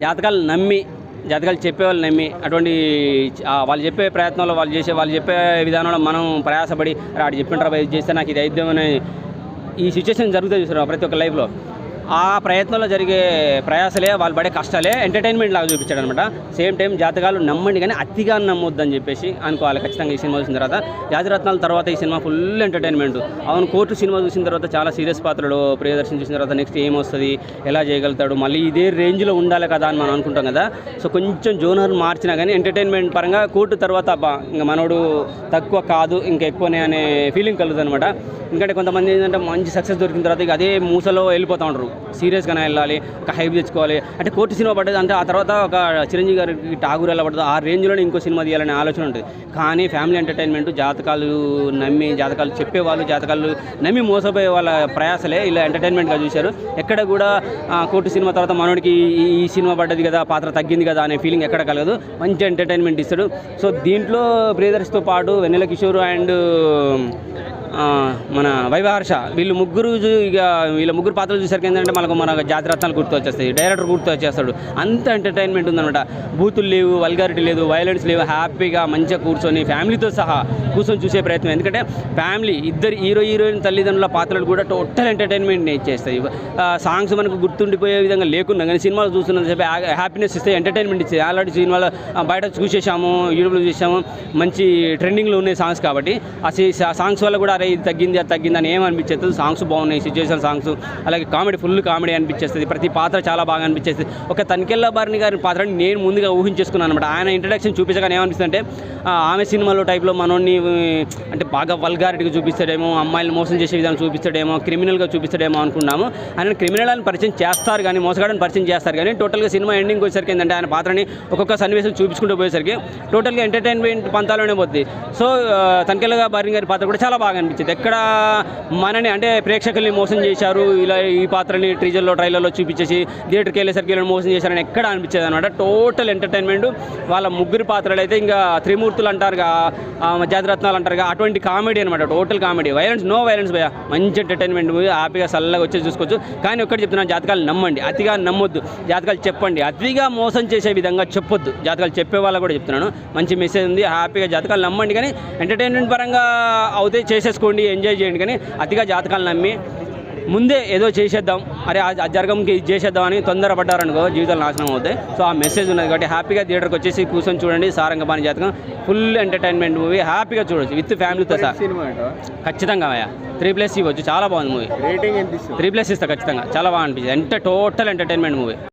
జాతకాలు నమ్మి జాతకాలు చెప్పేవాళ్ళు నమ్మి అటువంటి వాళ్ళు చెప్పే ప్రయత్నంలో వాళ్ళు చేసే వాళ్ళు చెప్పే విధానంలో మనం ప్రయాసపడి "అరే, ఆడు చెప్పింటారా ఇది చేస్తే నాకు ఇది అయిద్దామని ఈ సిచ్యువేషన్ జరుగుతుంది చూసారు ప్రతి ఒక్క లైఫ్లో ఆ ప్రయత్నంలో జరిగే ప్రయాసలే వాళ్ళు పడే కష్టాలే ఎంటర్టైన్మెంట్ లాగా చూపించాడు అనమాట సేమ్ టైం జాతకాలు నమ్మండి కానీ అతిగా నమ్మొద్దు అని చెప్పేసి అనుకోవాలి ఖచ్చితంగా ఈ సినిమా చూసిన తర్వాత. జాతిరత్నాల తర్వాత ఈ సినిమా ఫుల్ ఎంటర్టైన్మెంట్ అవును కోర్టు సినిమా చూసిన తర్వాత చాలా సీరియస్ పాత్రలు ప్రియదర్శన్ చూసిన తర్వాత నెక్స్ట్ ఏమొస్తుంది ఎలా చేయగలుగుతాడు మళ్ళీ ఇదే రేంజ్లో ఉండాలి కదా అని మనం అనుకుంటాం కదా. సో కొంచెం జోనర్ మార్చినా కానీ ఎంటర్టైన్మెంట్ పరంగా కోర్టు తర్వాత అబ్బా ఇంకా మనోడు తక్కువ కాదు ఇంకా ఎక్కువనే అనే ఫీలింగ్ కలుగుతుంది అనమాట ఎందుకంటే కొంతమంది ఏంటంటే మంచి సక్సెస్ దొరికిన తర్వాత ఇక అదే మూసలో వెళ్ళిపోతూ ఉంటారు. సీరియస్గానే వెళ్ళాలి ఒక హైప్ తెచ్చుకోవాలి. అంటే కోర్టు సినిమా పడ్డది అంటే ఆ తర్వాత ఒక చిరంజీవి గారికి ఠాగూర్ ఎలా పడుతుంది ఆ రేంజ్లోనే ఇంకో సినిమా తీయాలనే ఆలోచన ఉంటుంది. కానీ ఫ్యామిలీ ఎంటర్టైన్మెంట్ జాతకాలు నమ్మి జాతకాలు చెప్పేవాళ్ళు జాతకాలు నమ్మి మోసపోయే వాళ్ళ ప్రయాసలే ఇలా ఎంటర్టైన్మెంట్గా చూశారు. ఎక్కడ కూడా కోర్టు సినిమా తర్వాత మనోడికి ఈ- సినిమా పడ్డది కదా పాత్ర తగ్గింది కదా అనే ఫీలింగ్ ఎక్కడ కలగదు. మంచి ఎంటర్టైన్మెంట్ ఇస్తాడు. సో దీంట్లో ప్రియదర్శితో పాటు వెన్నెల కిషోర్ అండ్ మన వైవహర్ష వీళ్ళు ముగ్గురు ఇక వీళ్ళ ముగ్గురు పాత్రలు చూసరికి ఏంటంటే మనకు మన జాతిరత్నాలు గుర్తు వచ్చేస్తాయి డైరెక్టర్ గుర్తు వచ్చేస్తాడు అంత ఎంటర్టైన్మెంట్ ఉందన్నమాట. బూతులు లేవు వల్గారిటీ లేదు వైలెన్స్ లేవు హ్యాపీగా మంచిగా కూర్చొని ఫ్యామిలీతో సహా కూర్చొని చూసే ప్రయత్నం. ఎందుకంటే ఫ్యామిలీ ఇద్దరు హీరో హీరోయిన్ తల్లిదండ్రుల పాత్రలు కూడా టోటల్ ఎంటర్టైన్మెంట్ ఇచ్చేస్తాయి. సాంగ్స్ మనకు గుర్తుండిపోయే విధంగా లేకుండా కానీ సినిమాలు చూస్తున్నంతసేపు హ్యాపీనెస్ ఇస్తే ఎంటర్టైన్మెంట్ ఇస్తాయి ఆల్రెడీ సినిమాలో బయట చూసేసాము యూట్యూబ్లో చూసాము మంచి ట్రెండింగ్లో ఉన్నాయి సాంగ్స్ కాబట్టి ఆ ఆ సాంగ్స్ వల్ల కూడా అరే ఇది తగ్గింది అది తగ్గింది అని ఏం అనిపించేస్తుంది సాంగ్స్ బాగున్నాయి సిచ్యువేషన్ సాంగ్స్. అలాగే కామెడీ ఫుల్ కామెడీ అనిపించేస్తుంది. ప్రతి పాత్ర చాలా బాగా అనిపించేస్తుంది. ఒక తనికెళ్ళ బారిని గారి పాత్రని నేను ముందుగా ఊహించేసుకున్నాను అనమాట ఆయన ఇంట్రడక్షన్ చూపించగానే ఏమనిపిస్తుంది అంటే ఆమె సినిమాలో టైప్లో మనోడిని అంటే బాగా వల్గారిటీగా చూపిస్తాడేమో అమ్మాయిలు మోసం చేసే విధానం చూపిస్తాడేమో క్రిమినల్గా చూపిస్తాడేమో అనుకున్నాము. ఆయన క్రిమినల్ అని పరిచయం చేస్తారు కానీ మోసగాడని పరిచయం చేస్తారు కానీ టోటల్గా సినిమా ఎండింగ్ వచ్చేసరికి ఏంటంటే ఆయన పాత్రని ఒక్కొక్క సన్నివేశం చూపించుకుంటూ పోయేసరికి టోటల్గా ఎంటర్టైన్మెంట్ పంతాలోనే పోద్ది. సో తనికెళ్ళగా బారిని గారి పాత్ర కూడా చాలా బాగా అనిపించింది. ఎక్కడ మనని అంటే ప్రేక్షకుల్ని మోసం చేశారు ఇలా ఈ పాత్రని ట్రీజర్లో ట్రైలర్లో చూపించేసి థియేటర్కి వెళ్ళేసరికి వీళ్ళని మోసం చేశారని ఎక్కడ అనిపించేది అనమాట. టోటల్ ఎంటర్టైన్మెంట్ వాళ్ళ ముగ్గురు పాత్రలు అయితే ఇంకా త్రిమూర్తులు అంటారుగా జాతిరత్నాలు అంటారుగా అటువంటి కామెడీ అనమాట. Total comedy. Violence no violence భయ మంచి ఎంటర్టైన్మెంట్ మూవీ. హ్యాపీగా చల్లగా వచ్చి చూసుకోవచ్చు. కానీ ఒక్కటి చెప్తున్నాను జాతకాలు నమ్మండి. అతిగా నమ్మొద్దు. జాతకాలు చెప్పండి. అతిగా మోసం చేసే విధంగా చెప్పొద్దు. జాతకాలు చెప్పే వాళ్ళకు కూడా చెప్తున్నాను. మంచి మెసేజ్ ఉంది. హ్యాపీగా జాతకాలు నమ్మండి. కానీ ఎంటర్టైన్మెంట్ పరంగా అవుతే చేసేసుకోండి ఎంజాయ్ చేయండి కానీ అతిగా జాతకాలు నమ్మి ముందే ఏదో చేసేద్దాం. అరే ఆ జరగంకి ఇది చేసేద్దాం అని తొందరపడ్డారనుకో జీవితాలు నాశనం అవుతాయి. సో ఆ మెసేజ్ ఉన్నది కాబట్టి హ్యాపీగా థియేటర్కి వచ్చేసి కూర్చొని చూడండి. సారంగపాణి జాతకం ఫుల్ ఎంటర్టైన్మెంట్ మూవీ హ్యాపీగా చూడొచ్చు. విత్ ఫ్యామిలీతో అంట. ఖచ్చితంగా అయ్యా. త్రీ ప్లస్ ఇవ్వచ్చు. చాలా బాగుంది మూవీ రేటింగ్ ఎంత ఇస్తుంది? త్రీ ప్లస్ ఇస్తా ఖచ్చితంగా. చాలా బాగా అనిపించింది ఎంత టోటల్ ఎంటర్టైన్మెంట్ మూవీ